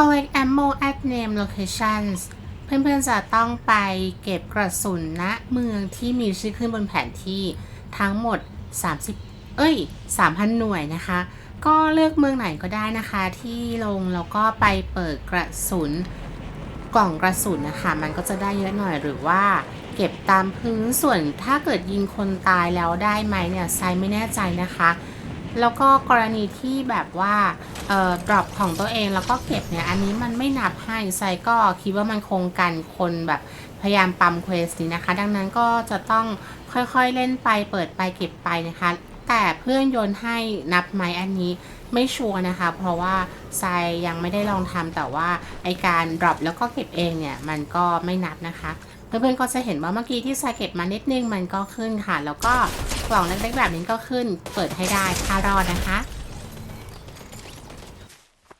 collect ammo at name locations เพื่อนๆจะต้องไปเก็บกระสุนณเมืองที่มีชื่อขึ้นบนแผนที่ทั้งหมด 30 เอ้ย 3,000 หน่วยนะคะ ก็เลือกเมืองไหนก็ได้นะคะที่ลงแล้วก็ไปเปิดกระสุนกล่องกระสุนนะคะ มันก็จะได้เยอะหน่อยหรือว่าเก็บตามพื้นส่วนถ้าเกิดยิงคนตายแล้วได้ไหมเนี่ยไซไม่แน่ใจนะคะ แล้วก็กรณีที่แบบว่าเอ่อปของตัวเองแล้วก็เก็บเนี่ย อันนี้มันไม่นับให้ไซก็คิดว่ามันคงกันคนแบบพยายามปั๊มเควสนี้นะคะ ดังนั้นก็จะต้องค่อยๆเล่นไปเปิดไปเก็บไปนะคะ แต่เพื่อนโยนให้นับไหมอันนี้ไม่ชัวร์นะคะ เพราะว่าไซยังไม่ได้ลองทำแต่ว่าไอการ drop แล้วก็เก็บเองเนี่ย มันก็ไม่นับนะคะ เพื่อนๆก็จะเห็นว่าเมื่อกี้ที่ไซเก็บมานิดนึงมันก็ขึ้นค่ะ แล้วก็ กล่องเล็กๆแบบนี้ก็ขึ้น เปิดให้ได้ถ้ารอดนะคะ